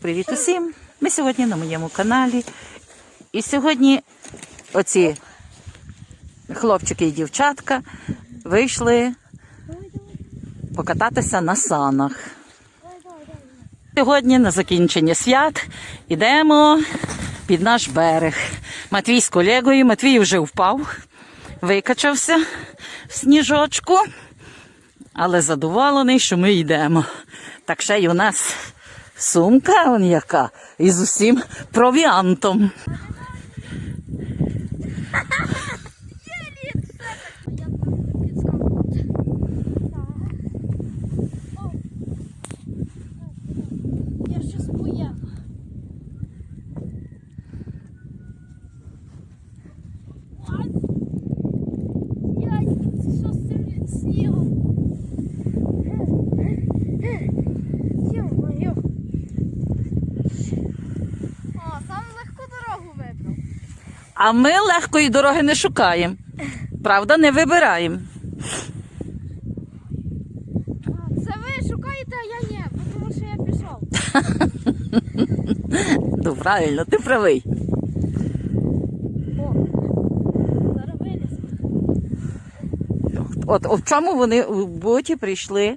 Привіт усім! Ми сьогодні на моєму каналі. І сьогодні оці хлопчики і дівчатка вийшли покататися на санах. Сьогодні на закінчення свят йдемо під наш берег. Матвій з колегою. Матвій вже впав, викачався в сніжочку, але задоволений, що ми йдемо. Так ще й у нас сумка он яка із усім провіантом. Я щас поїду. Я що з снігом? Ё-моё. О, саме легку дорогу вибрав. А ми легкої дороги не шукаємо. Правда, не вибираємо. Це ви шукаєте, а я ні, тому що я пішов. Ну, правильно, ти правий. О, виліз. От в чому вони в боті прийшли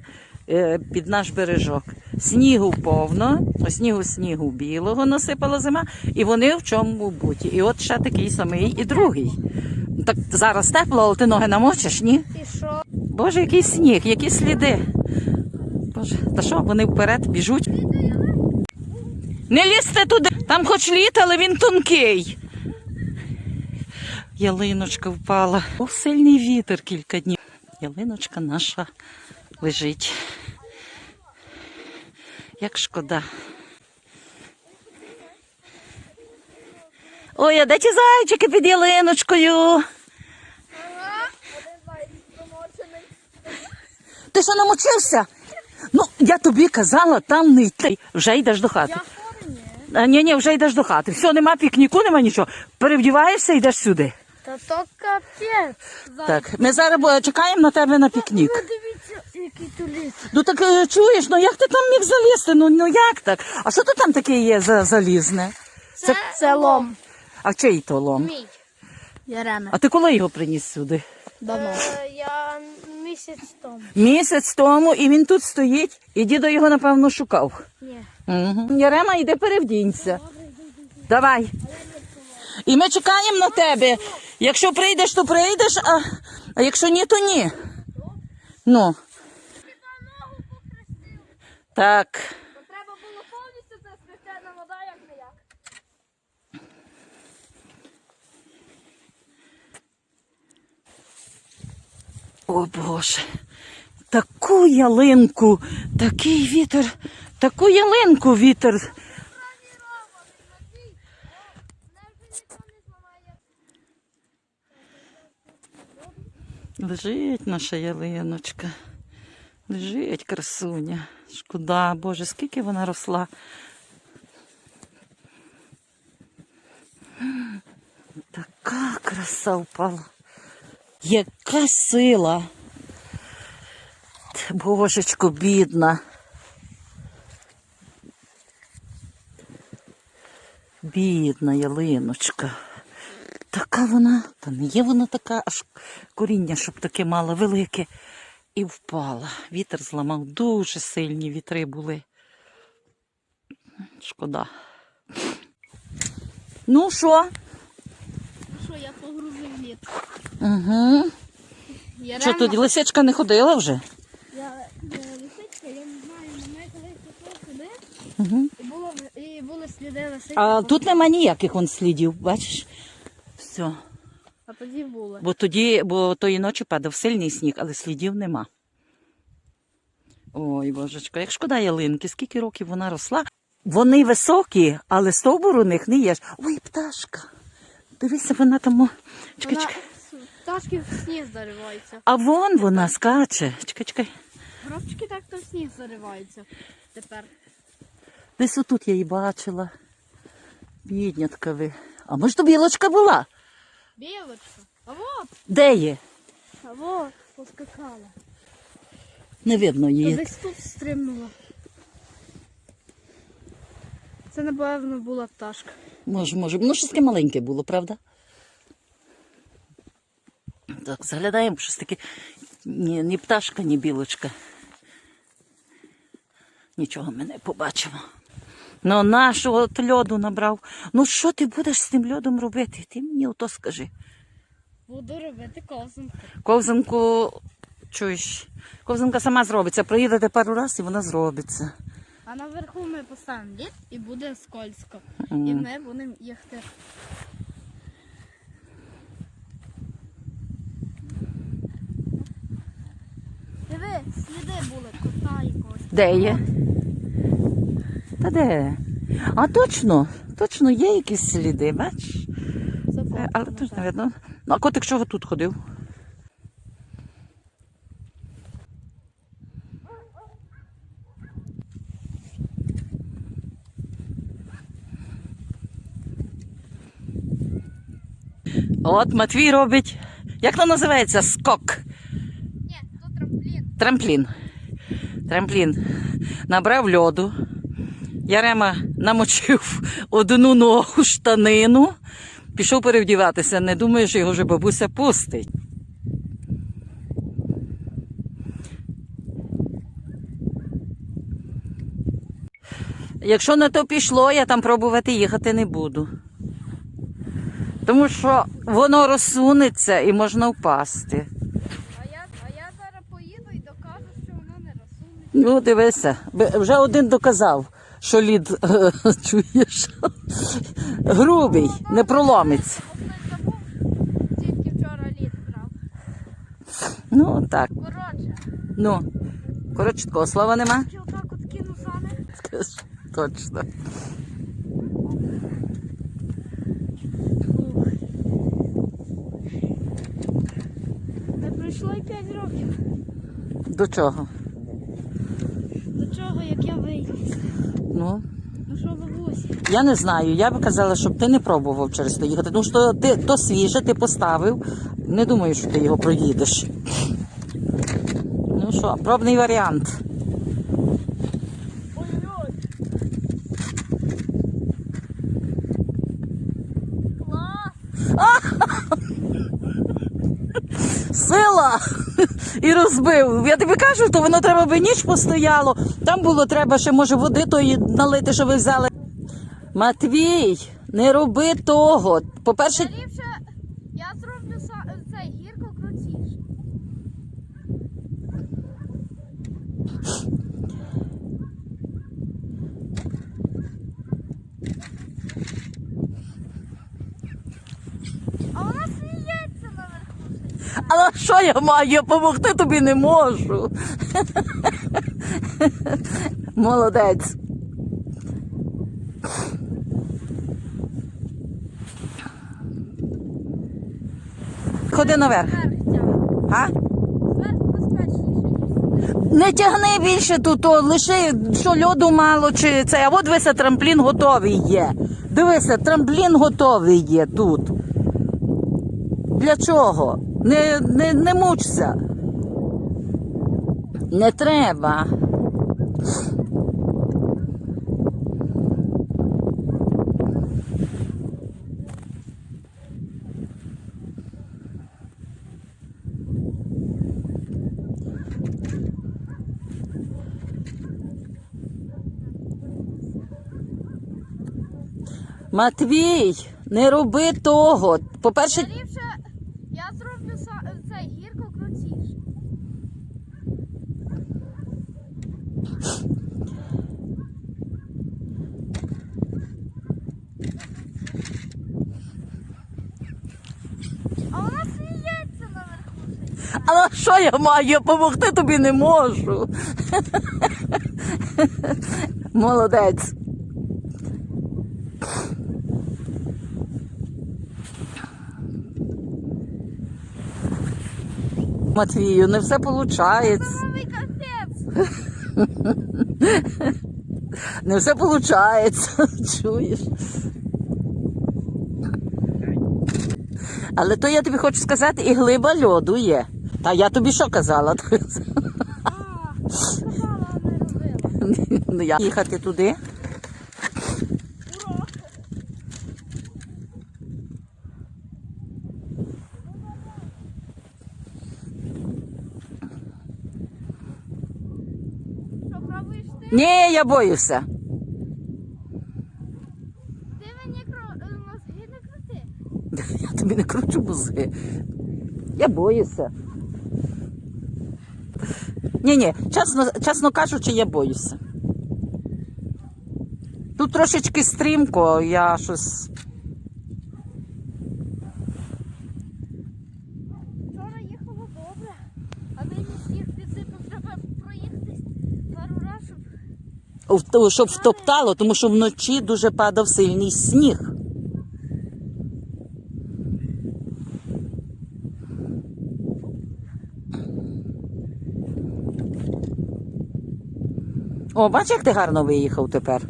е, під наш бережок. Снігу повно, снігу снігу білого насипала зима, і вони в чому в боті. І от ще такий самий і другий. Так зараз тепло, але ти ноги намочиш, ні? І що? Боже, який сніг, які сліди. Боже, та що, вони вперед біжуть? Не лізьте туди, там хоч літ, але він тонкий. Ялиночка впала. Був сильний вітер кілька днів. Ялиночка наша лежить. Як шкода. Ой, а де ті зайчики під ялиночкою? Ага. Ти що намочився? Ну, я тобі казала, там не йти. Вже йдеш до хати. Я ні. А, ні, ні, вже йдеш до хати. Все, нема пікніку, нема нічого. Перевдіваєшся і йдеш сюди. Та то капець. Так, ми зараз чекаємо на тебе на пікнік. Ну так е, чуєш, ну як ти там міг залізти? Ну, ну як так? А що то там таке є за залізне? Це, це лом. А чий то лом? Мій. Ярема. А ти коли його приніс сюди? Давно. Е, я місяць тому. Місяць тому, і він тут стоїть, і дідо його, напевно, шукав. Ні. Угу. Ярема, йди перевдінься. Давай. І ми чекаємо на тебе. Якщо прийдеш, то прийдеш, а, а якщо ні, то ні. Ну. Так. Треба було повністю це священна вода, як не як. О Боже. Таку ялинку, такий вітер, таку ялинку вітер. Лежить наша ялиночка. Лежить красуня. Шкода, Боже, скільки вона росла. Така краса впала. Яка сила. Божечко, бідна. Бідна ялиночка. Така вона, та не є вона така, аж коріння, щоб таке мала велике. І впала. Вітер зламав, дуже сильні вітри були. Шкода. Ну що? Що, я погрузив лід. Угу. Я Що тоді лисичка не ходила вже? Я лисичка, я не знаю, на мене колись пішло сюди, Угу. і, було, і були сліди лисички. А тут нема ніяких он слідів, бачиш? Все. а тоді були. Бо тоді, бо тої ночі падав сильний сніг, але слідів нема. Ой, божечко, як шкода ялинки, скільки років вона росла. Вони високі, але стовбур у них не є. Ой, пташка. Дивися, вона там. Чекай, чекай. пташки в сніг зариваються. А вон вона скаче. Чекай, чекай. Горобчики так то в сніг зариваються тепер. Десь отут я її бачила. Біднятка ви. А може то білочка була? Білочка. А вот, Де є? а вот, поскакала. Не видно її. десь тут стрибнула. Це, напевно, була пташка. Може, може. Ну, щось таке маленьке було, правда? Так, заглядаємо, щось таке. Ні, ні пташка, ні білочка. Нічого ми не побачимо. Ну, нашого от льоду набрав. Ну, що ти будеш з тим льодом робити? Ти мені ото скажи. Буду робити ковзанку. Ковзанку, чуєш, ковзанка сама зробиться. Проїдете пару разів і вона зробиться. А наверху ми поставимо лід і буде скользко. Мгм. І ми будемо їхати. Диви, сліди були кота якогось. Де є? Та де? А точно, точно є якісь сліди, бачиш? Е, Але не видно. Ну, а котик чого тут ходив? От Матвій робить. Як то називається? Скок. Ні, тут трамплін. Трамплін. Трамплін. Набрав льоду. Ярема намочив одну ногу штанину. Пішов перевдіватися. Не думаю, що його вже бабуся пустить. Якщо на то пішло, я там пробувати їхати не буду. Тому що воно розсунеться і можна впасти. А я, а я зараз поїду і докажу, що воно не розсунеться. Ну, дивися, вже один доказав, що лід е, чуєш. Грубий, не проломиться. Тільки вчора лід брав. Ну так. Коротше, Ну. Коротше, такого слова нема. Точно. Не пройшло й 5 років. До чого? До чого, як я вийду? Ну, Ну що, бабусь? я не знаю. Я би казала, щоб ти не пробував через то їхати. Тому що ти то свіже, ти поставив. Не думаю, що ти його проїдеш. Ну що, пробний варіант. І розбив. Я тобі кажу, то воно треба би ніч постояло. Там було треба ще, може, води тої налити, що ви взяли. Матвій, не роби того. По-перше, Ліпше я зроблю са- цей гірко крутіше. А вона сміється наверху. але що я маю? Я допомогти тобі не можу. Молодець. Ходи наверх. А? Не тягни більше тут, о, лише що льоду мало, чи це. А от дивися, трамплін готовий є. Дивися, трамплін готовий є тут. Для чого? Не, не, не мучся. Не треба. Матвій, не роби того. По-перше, Ліпше я зроблю са- цей гірко крутіше. А вона сміється наверху. але що я маю? Я допомогти тобі не можу. Молодець. Матвію, не все виходить. Не все виходить. Чуєш? Але то я тобі хочу сказати, і глиба льоду є. Та я тобі що казала? А, казала, а не робила. Ну я їхати туди. Ні, я боюся. Ти мені е, мозги не крути. Я тобі не кручу мозги. Я боюся. Ні, ні, чесно, чесно кажучи, я боюся. Тут трошечки стрімко, я щось. Вчора їхало добре, а нині сніг підсипав, треба проїхатись пару разів, щоб щоб втоптало, тому що вночі дуже падав сильний сніг. О, бач, як ти гарно виїхав тепер.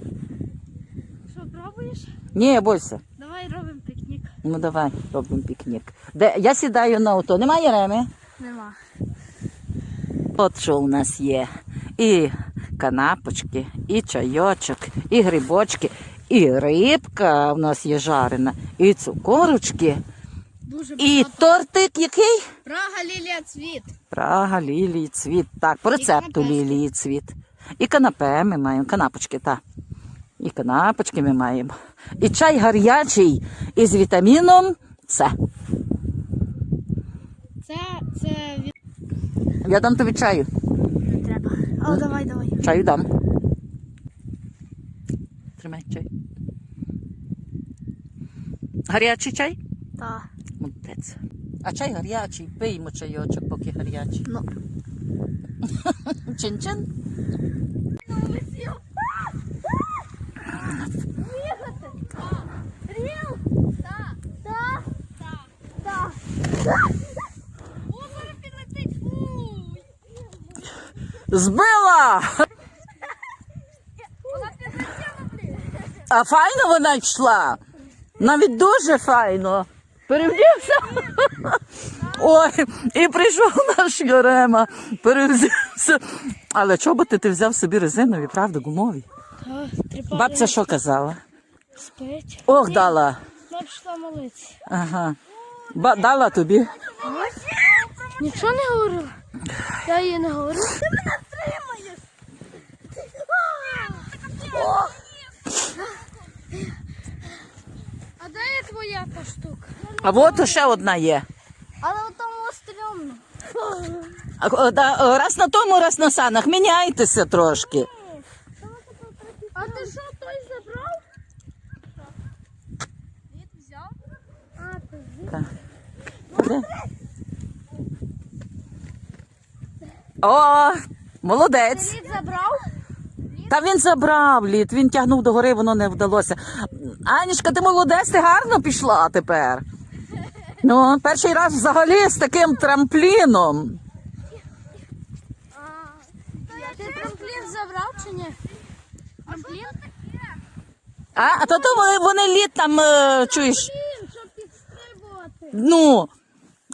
Що, пробуєш? Ні, бойся. Давай робимо пікнік. Ну давай, робимо пікнік. Де, я сідаю на авто. Немає реми? Нема. От що у нас є. І канапочки, і чайочок, і грибочки, і рибка у нас є жарена, і цукорочки, Дуже і тортик який? Прага лілія цвіт. Прага, лілії, цвіт. Так, по рецепту лілії цвіт. І канапе ми маємо, канапочки, так. І канапочки ми маємо. І чай гарячий із вітаміном С. Це, це. Я дам тобі чаю. Не треба. О, давай, давай. Чаю дам. Тримай чай. Гарячий чай? Так. Молодець. А чай гарячий, пиймо чайочок, поки гарячий. Ну. Чин-чин. Ріл? Так. Так. Так. Так. О, зараз підлетить. Уй. Збила! А файно вона йшла. Навіть дуже файно. Перевдівся. Ой, і прийшов наш Ярема. Перевдівся. Але чоботи ти взяв собі резинові, правда, гумові. Бабця що казала? Спить. Ох, дала. Вона пішла молитися. Ага. Ба- дала тобі. Нічого не говорила? Я їй не говорю. Ти мене тримаєш. А де є твоя та штука? А от ще одна є. Але у тому стрьомно. А, Раз на тому, раз на санах. Міняйтеся трошки. А ти що, той забрав? Від взяв? А, ти? Так. Де? О, молодець. Від забрав? Та він забрав лід, він тягнув до гори, воно не вдалося. Анічка, ти молодець, ти гарно пішла тепер. Ну, перший раз взагалі з таким трампліном. Ти трамплін забрав чи ні? Трамплін? А, а то, то вони, вони лід там, е, чуєш, щоб підстрибувати. ну,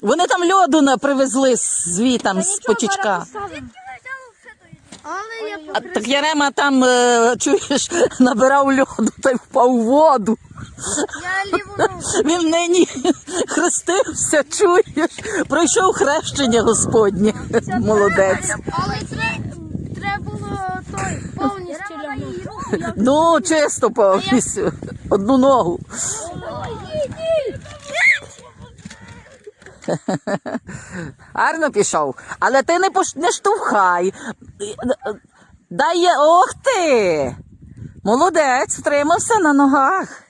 вони там льоду на- привезли звітам з почечка. Але я А, так Ярема там, е, чуєш, набирав льоду та й впав у воду. Я ліву ногу. Він нині хрестився, чуєш, пройшов хрещення Господнє. Молодець. Але треба було той повністю лягнути. Ну, чисто повністю. Одну ногу. Гарно пішов. Але ти не, пош... не штовхай. Дай є. Ох ти! Молодець, втримався на ногах.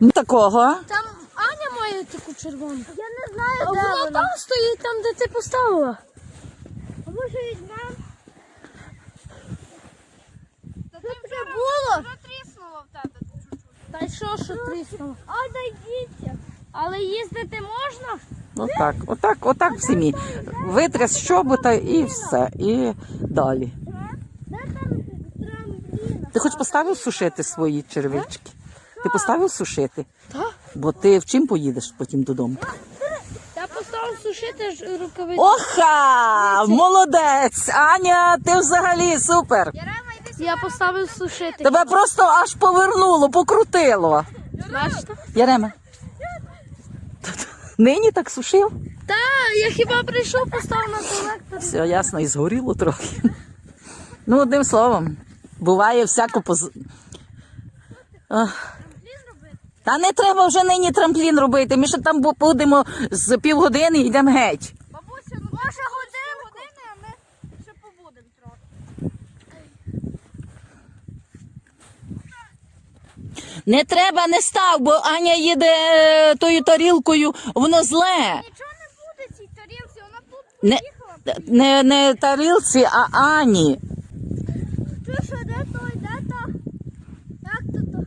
Ну, Такого. Там Аня має таку червону. Я не знаю, де вона. Вона там стоїть, там, де ти поставила. А може Що таке було? Вже тріснуло в тебе. Та й що, що тріснуло? А, дійдіться. Але їздити можна? Отак, отак, отак в сім'ї. Витряс щобота і все. І далі. Ти хоч поставив сушити свої червички? Ти поставив сушити? Так. Бо ти в чим поїдеш потім додому? Я поставив сушити рукавиці. Оха! Молодець! Аня, ти взагалі супер! Я поставив сушити. Тебе просто аж повернуло, покрутило. Бачите? Ярема. Нині так сушив? Так, я хіба прийшов, поставив на колектор. Все ясно, і згоріло трохи. Ну, одним словом, буває всяко поз... Та не треба вже нині трамплін робити. Ми ще там бу- будемо з півгодини і йдемо геть. Бабуся, ну може годин, години, а ми ще побудемо трохи. Не треба, не став, бо Аня їде е, тою тарілкою, воно зле. Нічого не буде цій тарілці, вона тут Не, поїхала. не, не тарілці, а Ані. Що, де той, де то? Як то то?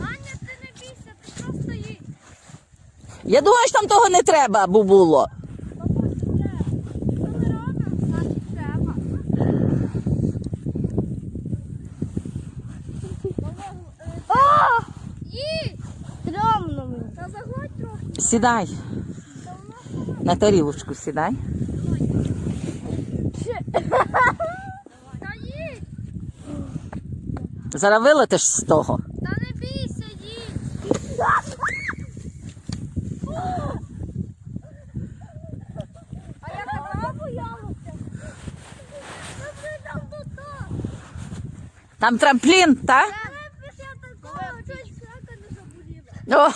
Аня, ти не бійся, ти просто їдь. Я думаю, що там того не треба бо було. Бабуся, треба. Що ми робимо? Значить, треба. О! Їдь! Стрьомно мені. Та заглоть трохи. Сідай. На тарілочку сідай. Та їдь! Зараз вилетиш з того. Та не бійся, їдь! А я казала, боялася. Там трамплін, так? О, Та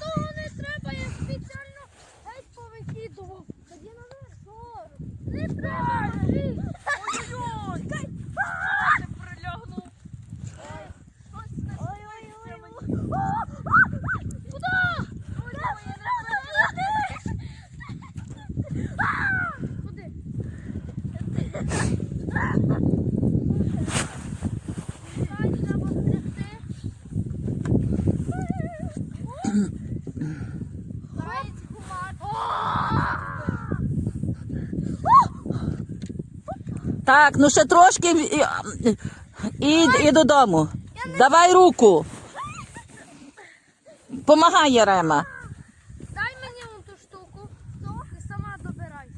того не треба, я спеціально геть повикидував. Тоді наверх. Не треба, Андрій. Ой-ой-ой. Ти прилягнув. Ой-ой-ой. Куда? Куди? Сзади треба стрибти. Заєць так, ну ще трошки і, і, і додому. Давай руку. Помагай, Ярема. Дай мені вон ту штуку. І сама добирайся.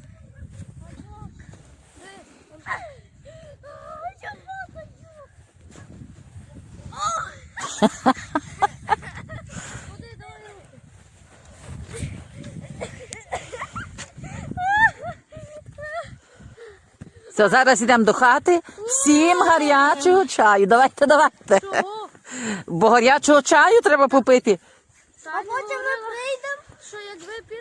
Все, зараз йдемо до хати. Всім гарячого чаю. Давайте, давайте. Чого? Бо гарячого чаю треба попити. А потім ми прийдемо, що як ви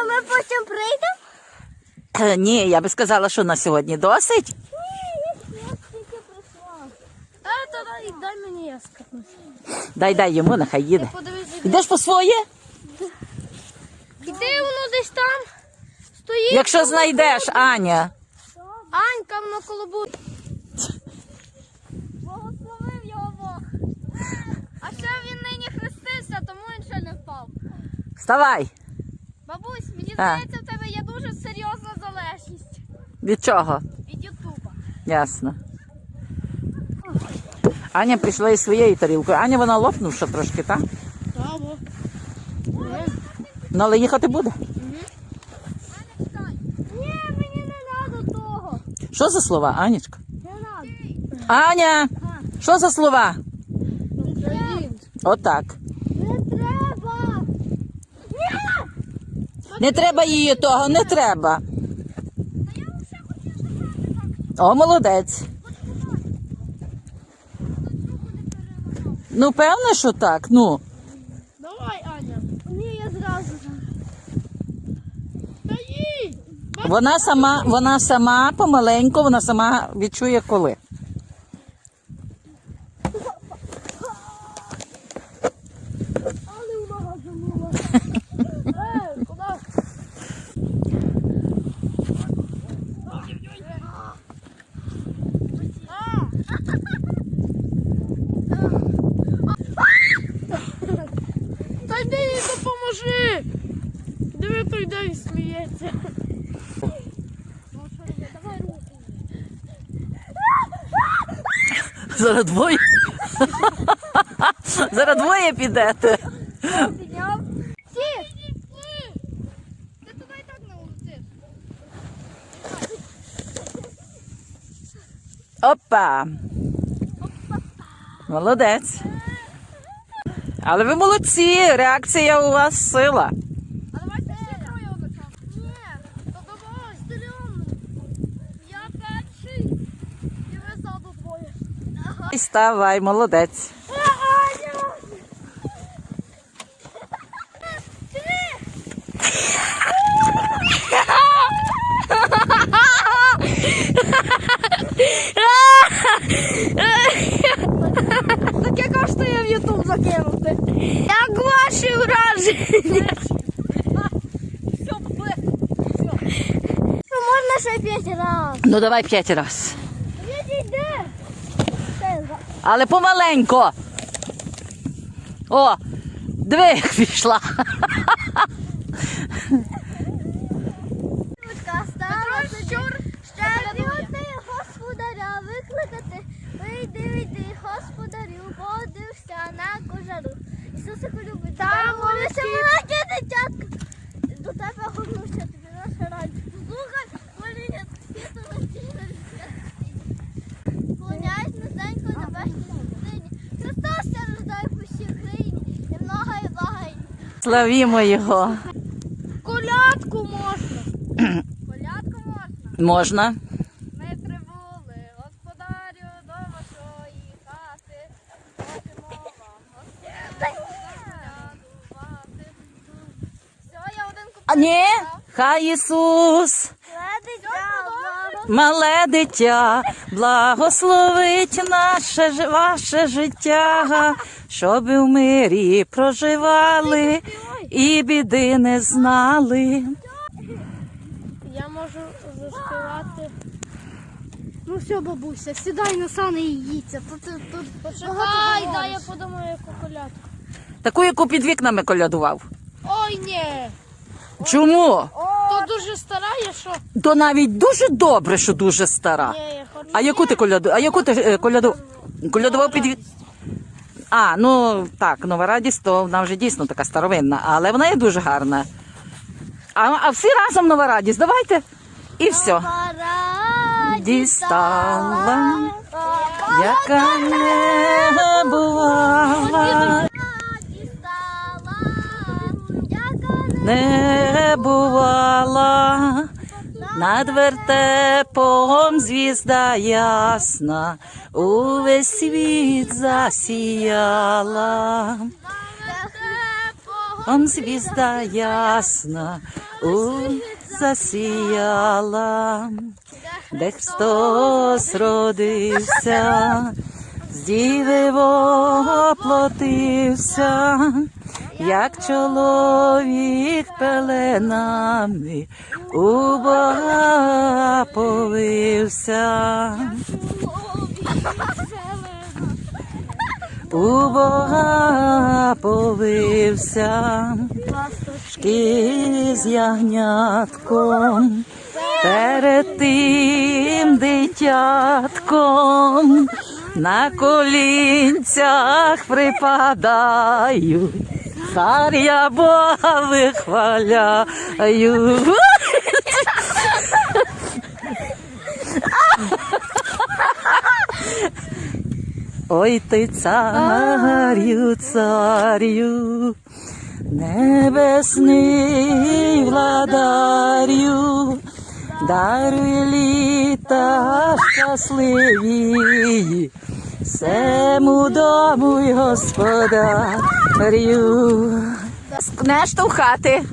а ми потім прийдемо? Е, Ні, я би сказала, що на сьогодні досить. А, то дай, дай мені я скатнуся. Дай дай йому, нехай їде. Подивись. Йдеш по своє? Іди воно десь там. Стоїть. Якщо знайдеш, Аня. Анька на колобу. Благословив його Бог. А ще він нині хрестився, тому він ще не впав. Вставай. Бабусь, мені А. здається, в тебе є дуже серйозна залежність Від чого? від Ютуба. Ясно. Аня прийшла із своєю тарілкою. Аня вона лопнувша трошки, так? Браво. Ну, але їхати буде. Ні, мені не треба того. Що за слова, Анічка? Аня! Що за слова? Отак. Не треба. Не треба її того, не треба. О, молодець. Ну, певне, що так. Ну, Давай, Аня. Ні, я зразу. Та їдь. Вона сама, вона сама помаленьку, вона сама відчує коли. Але увага замила. Е, куди? Та йди їй допоможи. Диви, той йде і сміється. Давай руку. Зараз двоє. Зараз двоє підете. Ти туди і так не улетиш. Опа. Молодець. Але ви молодці, реакція у вас сила. Ставай, молодець. Таке коштує в Ютуб закинути. Як ваші враження? Можна ще п'ять разів. Ну давай п'ять раз. Але помаленько. О, диви, як пішла. Господаря викликати. Вийди, вийди, господарю, подився на кожару. Ісусе полюбить, там молися маленьке дитятко. До тебе горнувся Славімо його. Колядку можна. Колядку можна. Можна. Ми прибули, господарю, до вашої хати. Хочемо вам гостей. Все, я один куплет. А ні, хай Ісус, мале дитя, благословить наше ваше життя, щоб в мирі проживали і біди не знали. Я можу заспівати. Ну все, бабуся, сідай на сани і їдься. Тут, тут, тут Почекай, дай я подумаю, яку колядку. Таку, яку під вікнами колядував. Ой, ні. Чому? То дуже стара, я що? То навіть дуже добре, що дуже стара. Ні, я хочу. А яку ти коляду? А яку ти е, коляду? Колядував під вік- А, ну так, нова радість, то вона вже дійсно така старовинна, але вона є дуже гарна. А, а всі разом нова радість, давайте. І все. Дістала, яка не бувала, не бувала. Над вертепом звізда ясна, увесь світ засіяла. Om звізда ясна, у засіяла, де Христос родився, з діви воплотився, як чоловік пеленами у Бога повився. У Бога повився, шки з ягнятком, перед тим дитятком, на колінцях припадаю, царя Бога вихваляю. Ой ти царю, царю, небесний владарю, даруй літа щасливі, всему дому й господарю. хати,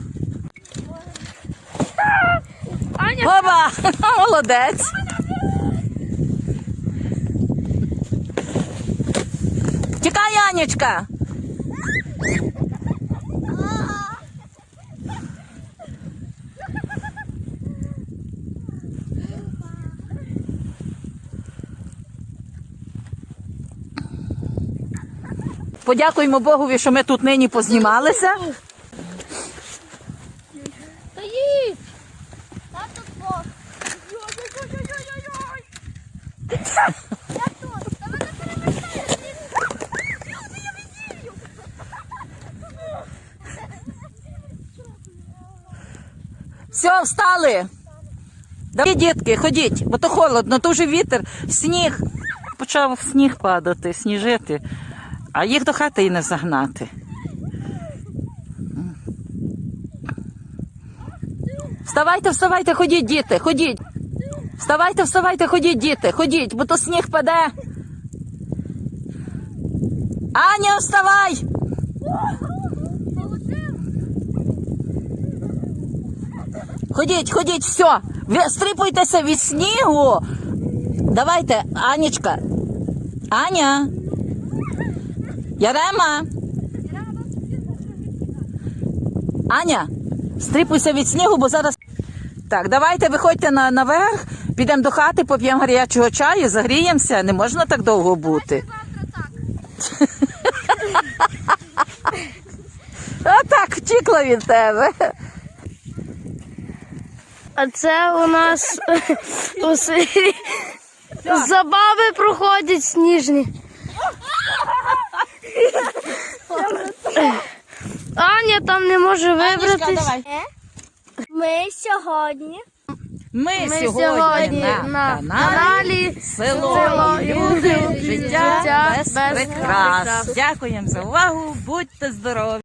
аня Оба, молодець. Тікай, Анечка. Подякуємо Богові, що ми тут нині познімалися. Та їдь. Там тут Бог. Я тут. Та мене перемикає. Я відію. Все, встали. Давай, дітки, ходіть, бо то холодно, то вже вітер, сніг. Почав сніг падати, сніжити, а їх до хати і не загнати. Вставайте, вставайте, ходіть, діти, ходіть. Вставайте, вставайте, ходіть, діти, ходіть, бо то сніг паде. Аня, вставай! Ходіть, ходіть, все. Стрипуйтеся від снігу. Давайте, Анічка. Аня. Ярема. Аня, стрипуйся від снігу, бо зараз. Так, давайте виходьте на, наверх, підемо до хати, поп'ємо гарячого чаю, загріємося. Не можна так довго бути. Отак втікла від тебе. А це у нас у селі забави проходять сніжні. Аня там не може вибратись. Ми сьогодні Ми, Ми сьогодні, сьогодні на, на каналі Село, Село люди, люди, життя життя без без прикрас. прикрас. Дякуємо за увагу, будьте здорові!